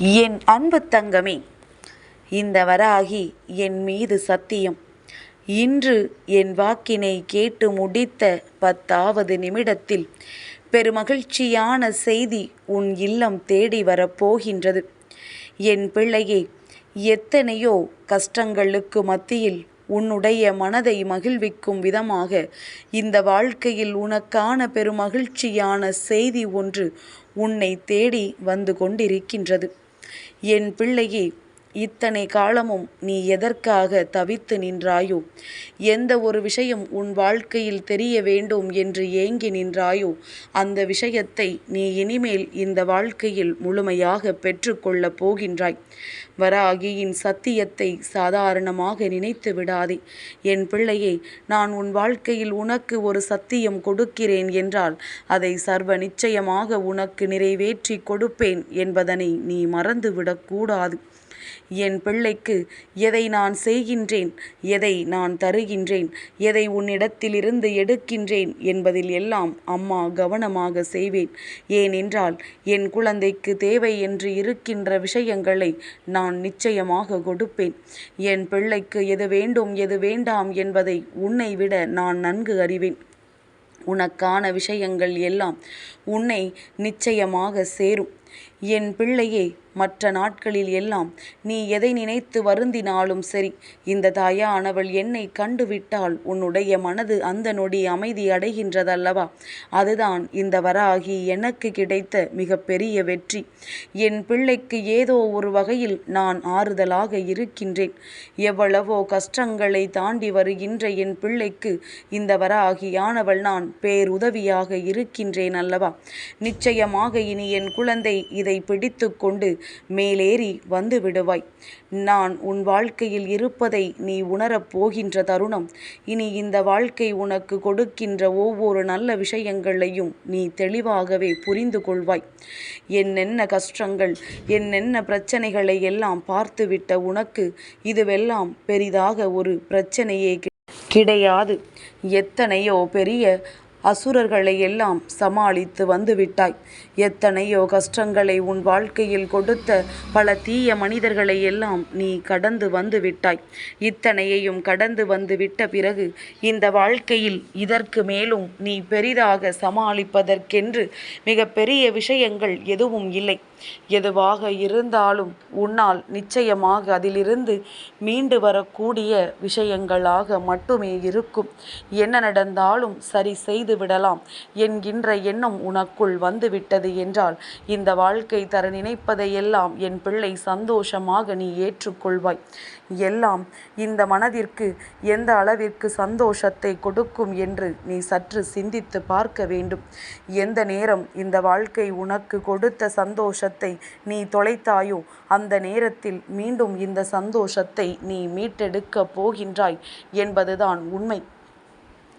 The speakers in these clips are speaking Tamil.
என் அன்பு தங்கமே இந்த வராகி என் மீது சத்தியம். இன்று என் வாக்கினை கேட்டு முடித்த பத்தாவது நிமிடத்தில் பெருமகிழ்ச்சியான செய்தி உன் இல்லம் தேடி வரப்போகின்றது. என் பிள்ளையே எத்தனையோ கஷ்டங்களுக்கு மத்தியில் உன்னுடைய மனதை மகிழ்விக்கும் விதமாக இந்த வாழ்க்கையில் உனக்கான பெருமகிழ்ச்சியான செய்தி ஒன்று உன்னை தேடி வந்து கொண்டிருக்கின்றது. என் பிள்ளையே இத்தனை காலமும் நீ எதற்காக தவித்து நின்றாயோ? எந்த ஒரு விஷயம் உன் வாழ்க்கையில் தெரிய வேண்டும் என்று ஏங்கி நின்றாயோ? அந்த விஷயத்தை நீ இனிமேல் இந்த வாழ்க்கையில் முழுமையாக பெற்றுக்கொள்ளப் போகின்றாய். வராகியின் சத்தியத்தை சாதாரணமாக நினைத்து விடாதே. என் பிள்ளையே நான் உன் வாழ்க்கையில் உனக்கு ஒரு சத்தியம் கொடுக்கிறேன் என்றால் அதை சர்வ நிச்சயமாக உனக்கு நிறைவேற்றி கொடுப்பேன் என்பதனை நீ மறந்துவிடக்கூடாது என் பிள்ளைக்கு எதை நான் செய்கின்றேன்? எதை நான் தருகின்றேன்? எதை உன்னிடத்திலிருந்து எடுக்கின்றேன்? என்பதில் எல்லாம் அம்மா கவனமாக செய்வேன். ஏனென்றால் என் குழந்தைக்கு தேவை என்று இருக்கின்ற விஷயங்களை நான் நிச்சயமாக கொடுப்பேன். என் பிள்ளைக்கு எது வேண்டும் எது வேண்டாம் என்பதை உன்னை விட நான் நன்கு அறிவேன். உனக்கான விஷயங்கள் எல்லாம் உன்னை நிச்சயமாக சேரும். என் பிள்ளையே மற்ற நாட்களில் எல்லாம் நீ எதை நினைத்து வருந்தினாலும் சரி இந்த தாயானவள் என்னை கண்டுவிட்டால் உன்னுடைய மனது அந்த நொடி அமைதி அடைகின்றதல்லவா? அதுதான் இந்த வராகி எனக்கு கிடைத்த மிகப்பெரிய வெற்றி. என் பிள்ளைக்கு ஏதோ ஒரு வகையில் நான் ஆறுதலாக இருக்கின்றேன். எவ்வளவோ கஷ்டங்களை தாண்டி வருகின்ற என் பிள்ளைக்கு இந்த வராகியானவள் நான் பேருதவியாக இருக்கின்றேன் அல்லவா நிச்சயமாக இனி என் குழந்தை இதை பிடித்து கொண்டு மேலேறி வந்து விடுவாய். நான் உன் வாழ்க்கையில் இருப்பதை நீ உணரப் போகின்ற தருணம். இனி இந்த வாழ்க்கை உனக்கு கொடுக்கின்ற ஒவ்வொரு நல்ல விஷயங்களையும் நீ தெளிவாகவே புரிந்து கொள்வாய். என்னென்ன கஷ்டங்கள் என்னென்ன பிரச்சனைகளை எல்லாம் பார்த்துவிட்ட உனக்கு இதுவெல்லாம் பெரிதாக ஒரு பிரச்சனையே கிடையாது. எத்தனையோ பெரிய அசுரர்களை எல்லாம் சமாளித்து வந்துவிட்டாய். எத்தனையோ கஷ்டங்களை உன் வாழ்க்கையில் கொடுத்த பல தீய மனிதர்களை எல்லாம் நீ கடந்து வந்து விட்டாய் இத்தனையையும் கடந்து வந்து விட்ட பிறகு இந்த வாழ்க்கையில் இதற்கு மேலும் நீ பெரிதாக சமாளிப்பதற்கென்று மிக பெரிய விஷயங்கள் எதுவும் இல்லை. எதுவாக இருந்தாலும் உன்னால் நிச்சயமாக அதிலிருந்து மீண்டு வரக்கூடிய விஷயங்களாக மட்டுமே இருக்கும். என்ன நடந்தாலும் சரி செய்து விடலாம். என்கின்ற எண்ணம் உனக்குள் வந்துவிட்டது என்றால் இந்த வாழ்க்கை தர நினைப்பதையெல்லாம் என் பிள்ளை சந்தோஷமாக நீ ஏற்றுக்கொள்வாய். எல்லாம் இந்த மனதிற்கு எந்த அளவிற்கு சந்தோஷத்தை கொடுக்கும் என்று நீ சற்று சிந்தித்து பார்க்க வேண்டும். எந்த நேரம் இந்த வாழ்க்கை உனக்கு கொடுத்த சந்தோஷத்தை நீ தொலைத்தாயோ அந்த நேரத்தில் மீண்டும் இந்த சந்தோஷத்தை நீ மீட்டெடுக்கப் போகின்றாய் என்பதுதான் உண்மை.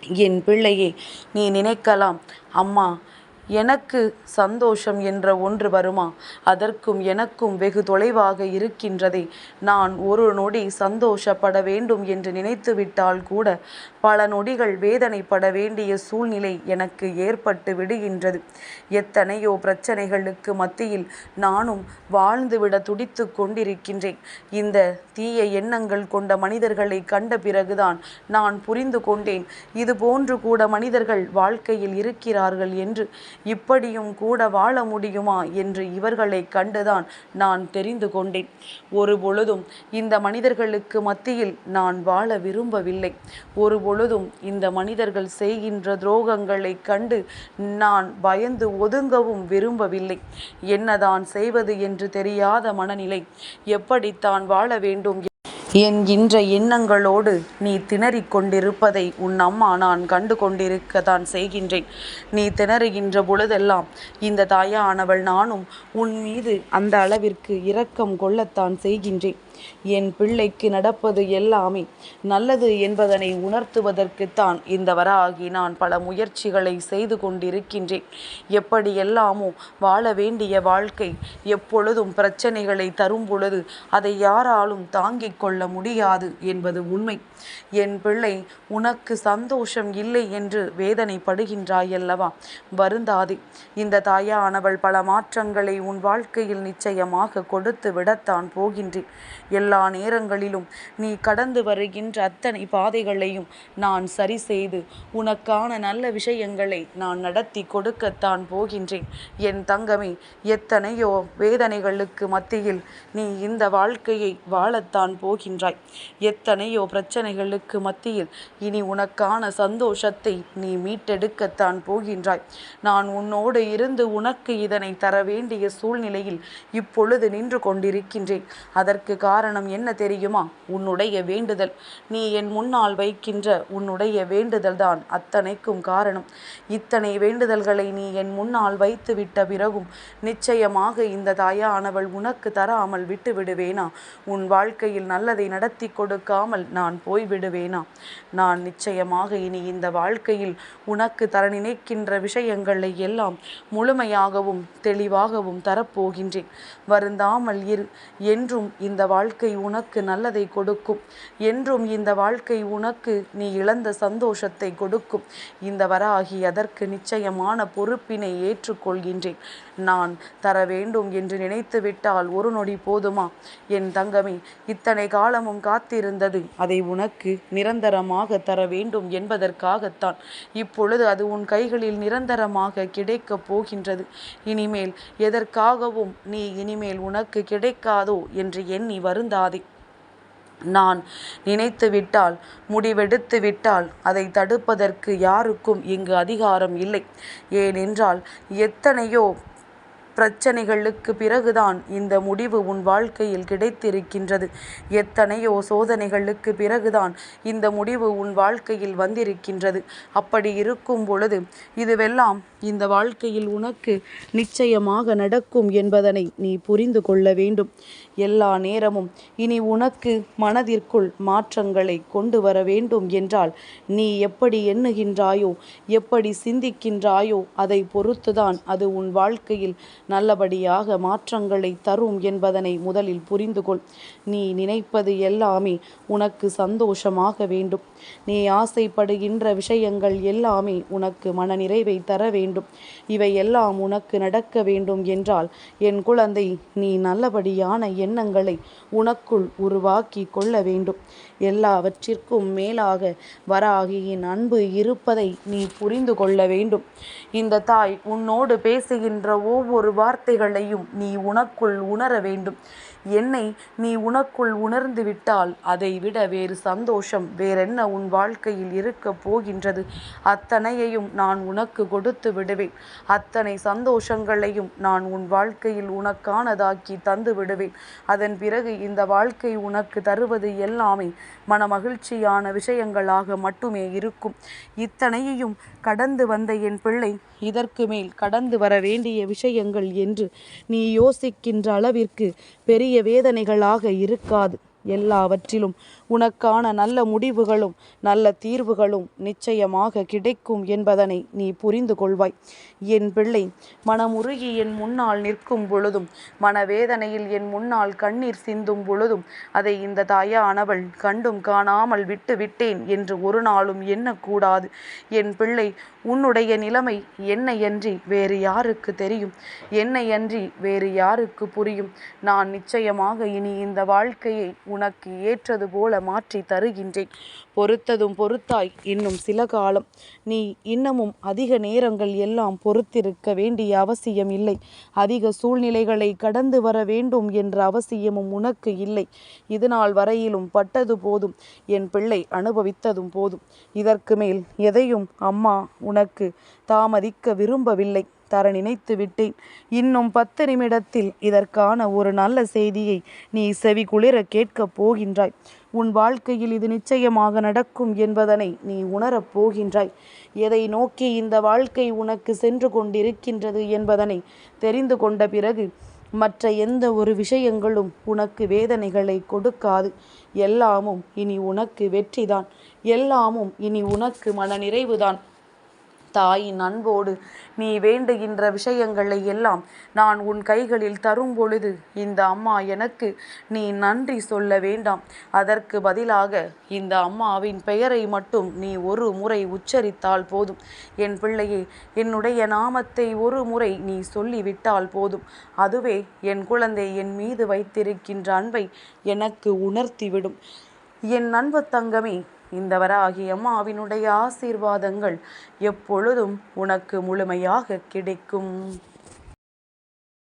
என் பிள்ளையை நீ நினைக்கலாம். அம்மா எனக்கு சந்தோஷம் என்ற ஒன்று வருமா? அதற்கும் எனக்கும் வெகு தொலைவாக இருக்கின்றதே. நான் ஒரு நொடி சந்தோஷப்பட வேண்டும் என்று நினைத்துவிட்டால் கூட பல நொடிகள் வேதனைப்பட வேண்டிய சூழ்நிலை எனக்கு ஏற்பட்டு விடுகின்றது. எத்தனையோ பிரச்சனைகளுக்கு மத்தியில் நானும் வாழ்ந்துவிட துடித்து கொண்டிருக்கின்றேன். இந்த தீய எண்ணங்கள் கொண்ட மனிதர்களை கண்ட பிறகுதான் நான் புரிந்து கொண்டேன். இது போன்று கூட மனிதர்கள் வாழ்க்கையில் இருக்கிறார்கள் என்று இப்படியும் கூட வாழ முடியுமா என்று இவர்களை கண்டுதான் நான் தெரிந்து கொண்டேன். ஒரு பொழுதும் இந்த மனிதர்களுக்கு மத்தியில் நான் வாழ விரும்பவில்லை. ஒரு பொழுதும் இந்த மனிதர்கள் செய்கின்ற துரோகங்களை கண்டு நான் பயந்து ஒதுங்கவும் விரும்பவில்லை. என்னதான் செய்வது என்று தெரியாத மனநிலை. எப்படித்தான் வாழ வேண்டும் என்கின்ற எண்ணங்களோடு நீ திணறிக் கொண்டிருப்பதை உன் அம்மா நான் கண்டு கொண்டிருக்கத்தான் செய்கின்றேன். நீ திணறுகின்ற பொழுதெல்லாம் இந்த தாயானவள் நானும் உன் மீது அந்த அளவிற்கு இரக்கம் கொள்ளத்தான் செய்கின்றேன். என் பிள்ளைக்கு நடப்பது எல்லாமே நல்லது என்பதனை உணர்த்துவதற்குத்தான் இந்த வராகி நான் பல முயற்சிகளை செய்து கொண்டிருக்கின்றேன். எப்படியெல்லாமோ வாழ வேண்டிய வாழ்க்கை எப்பொழுதும் பிரச்சனைகளை தரும் பொழுது அதை யாராலும் தாங்கிக் கொள்ள முடியாது என்பது உண்மை. என் பிள்ளை உனக்கு சந்தோஷம் இல்லை என்று வேதனைப்படுகின்றாயல்லவா? வருந்தாதே. இந்த தாயானவள் பல மாற்றங்களை உன் வாழ்க்கையில் நிச்சயமாக கொடுத்து விடத்தான் போகின்றேன். எல்லா நேரங்களிலும் நீ கடந்து வருகின்ற அத்தனை பாதைகளையும் நான் சரி செய்து உனக்கான நல்ல விஷயங்களை நான் நடத்தி கொடுக்கத்தான் போகின்றேன். என் தங்கமே எத்தனையோ வேதனைகளுக்கு மத்தியில் நீ இந்த வாழ்க்கையை வாழத்தான் போகின்றாய். எத்தனையோ பிரச்சனைகளுக்கு மத்தியில் இனி உனக்கான சந்தோஷத்தை நீ மீட்டெடுக்கத்தான் போகின்றாய். நான் உன்னோடு இருந்து உனக்கு இதனை தர வேண்டிய சூழ்நிலையில் இப்பொழுது நின்று கொண்டிருக்கின்றேன். அதற்கு காரணம் காரணம் என்ன தெரியுமா? உன்னுடைய வேண்டுதல். நீ என் முன்னால் வைக்கின்ற உன்னுடைய வேண்டுதல் தான் அத்தனைக்கும் காரணம். இத்தனை வேண்டுதல்களை நீ என் முன்னால் வைத்து விட்ட பிறகும் நிச்சயமாக இந்த தாயானவள் உனக்கு தராமல் விட்டு விடுவேனா உன் வாழ்க்கையில் நல்லதை நடத்தி கொடுக்காமல் நான் போய்விடுவேனா? நான் நிச்சயமாக இனி இந்த வாழ்க்கையில் உனக்கு தர நினைக்கின்ற விஷயங்களை எல்லாம் முழுமையாகவும் தெளிவாகவும் தரப்போகின்றேன். வருந்தாமல் இரு. என்றும் இந்த வாழ்க்கை உனக்கு நல்லதை கொடுக்கும். என்றும் இந்த வாழ்க்கை உனக்கு நீ இழந்த சந்தோஷத்தை கொடுக்கும். இந்த வராகி அதற்கு நிச்சயமான பொறுப்பினை ஏற்றுக்கொள்கின்றேன். நான் தர வேண்டும் என்று நினைத்து விட்டால் ஒரு நொடி போதுமா? என் தங்கமே இத்தனை காலமும் காத்திருந்தது. அதை உனக்கு நிரந்தரமாக தர வேண்டும் என்பதற்காகத்தான். இப்பொழுது அது உன் கைகளில் நிரந்தரமாக கிடைக்கப் போகின்றது. இனிமேல் எதற்காகவும் நீ இனிமேல் உனக்கு கிடைக்காதோ என்று எண்ணி வருந்தாதே. நான் நினைத்து விட்டால் முடிவெடுத்து விட்டால் அதை தடுப்பதற்கு யாருக்கும் இங்கு அதிகாரம் இல்லை. ஏனென்றால் எத்தனையோ பிரச்சனைகளுக்கு பிறகுதான் இந்த முடிவு உன் வாழ்க்கையில் கிடைத்திருக்கின்றது. எத்தனையோ சோதனைகளுக்கு பிறகுதான் இந்த முடிவு உன் வாழ்க்கையில் வந்திருக்கின்றது. அப்படி இருக்கும் பொழுது இதுவெல்லாம் இந்த வாழ்க்கையில் உனக்கு நிச்சயமாக நடக்கும் என்பதனை நீ புரிந்து கொள்ள வேண்டும். எல்லா நேரமும். இனி உனக்கு மனதிற்குள் மாற்றங்களை கொண்டு வர வேண்டும் என்றால் நீ எப்படி எண்ணுகின்றாயோ எப்படி சிந்திக்கின்றாயோ அதை பொறுத்துதான் அது உன் வாழ்க்கையில் நல்லபடியாக மாற்றங்களை தரும் என்பதனை முதலில் புரிந்து கொள் நீ நினைப்பது எல்லாமே உனக்கு சந்தோஷமாக வேண்டும். நீ ஆசைப்படுகின்ற விஷயங்கள் எல்லாமே உனக்கு மனநிறைவை தர வேண்டும். இவை எல்லாம் உனக்கு நடக்க வேண்டும் என்றால் என் குழந்தை நீ நல்லபடியான எண்ணங்களை உனக்குள் உருவாக்கி கொள்ள வேண்டும். எல்லாவற்றிற்கும் மேலாக வராகியின் அன்பு இருப்பதை நீ புரிந்து கொள்ள வேண்டும். இந்த தாய் உன்னோடு பேசுகின்ற ஒவ்வொரு வார்த்தைகளையும் நீ உனக்குள் உணர வேண்டும். என்னை நீ உனக்குள் உணர்ந்து விட்டால் அதை விட வேறு சந்தோஷம் வேறென்ன உன் வாழ்க்கையில் இருக்கப் போகின்றது? அத்தனையையும் நான் உனக்கு கொடுத்து விடுவேன். அத்தனை சந்தோஷங்களையும் நான் உன் வாழ்க்கையில் உனக்கானதாக்கி தந்து விடுவேன். அதன் பிறகு இந்த வாழ்க்கை உனக்கு தருவது எல்லாமே மனமகிழ்ச்சியான விஷயங்களாக மட்டுமே இருக்கும். இத்தனையையும் கடந்து வந்த என் பிள்ளை இதற்கு மேல் கடந்து வர வேண்டிய விஷயங்கள் என்று நீ யோசிக்கின்ற அளவிற்கு பெரிய வேதனைகளாக இருக்காது. எல்லாவற்றிலும் உனக்கான நல்ல முடிவுகளும் நல்ல தீர்வுகளும் நிச்சயமாக கிடைக்கும் என்பதனை நீ புரிந்து கொள்வாய். என் பிள்ளை மனமுருகி என் முன்னால் நிற்கும் பொழுதும் மனவேதனையில் என் முன்னால் கண்ணீர் சிந்தும் பொழுதும் அதை இந்த தாயானவள் கண்டும் காணாமல் விட்டு விட்டேன் என்று ஒரு நாளும் எண்ணக்கூடாது. என் பிள்ளை உன்னுடைய நிலைமை என்னையன்றி வேறு யாருக்கு தெரியும்? என்னையன்றி வேறு யாருக்கு புரியும்? நான் நிச்சயமாக இனி இந்த வாழ்க்கையை உனக்கு ஏற்றது போல மாற்றி தருகின்றேன். பொறுத்ததும் பொறுத்தாய் இன்னும் சில காலம். நீ இன்னமும் அதிக நேரங்கள் எல்லாம் பொறுத்திருக்க வேண்டிய அவசியம் இல்லை. அதிக சூழ்நிலைகளை கடந்து வர வேண்டும் என்ற அவசியமும் உனக்கு இல்லை. இதுநாள் வரையிலும் பட்டது போதும். என் பிள்ளை அனுபவித்ததும் போதும். இதற்கு மேல் எதையும் அம்மா உனக்கு தாமதிக்க விரும்பவில்லை. தர நினைத்து விட்டேன். இன்னும் பத்து நிமிடத்தில் இதற்கான ஒரு நல்ல செய்தியை நீ செவி குளிர கேட்கப் போகின்றாய். உன் வாழ்க்கையில் இது நிச்சயமாக நடக்கும் என்பதனை நீ உணரப் போகின்றாய். எதை நோக்கி இந்த வாழ்க்கை உனக்கு சென்று கொண்டிருக்கின்றது என்பதனை தெரிந்து கொண்ட பிறகு மற்ற எந்த ஒரு விஷயங்களும் உனக்கு வேதனைகளை கொடுக்காது. எல்லாமும் இனி உனக்கு வெற்றிதான். எல்லாமும் இனி உனக்கு மனநிறைவுதான். தாயின் அன்போடு நீ வேண்டுகின்ற விஷயங்களை எல்லாம் நான் உன் கைகளில் தரும் பொழுது இந்த அம்மா எனக்கு நீ நன்றி சொல்ல வேண்டாம். அதற்கு பதிலாக இந்த அம்மாவின் பெயரை மட்டும் நீ ஒரு முறை உச்சரித்தால் போதும். என் பிள்ளையே என்னுடைய நாமத்தை ஒரு முறை நீ சொல்லிவிட்டால் போதும். அதுவே என் குழந்தை என் மீது வைத்திருக்கின்ற அன்பை எனக்கு உணர்த்திவிடும். என் அன்பு தங்கமே இந்த வராகி அம்மாவினுடைய ஆசீர்வாதங்கள் எப்பொழுதும் உனக்கு முழுமையாக கிடைக்கும்.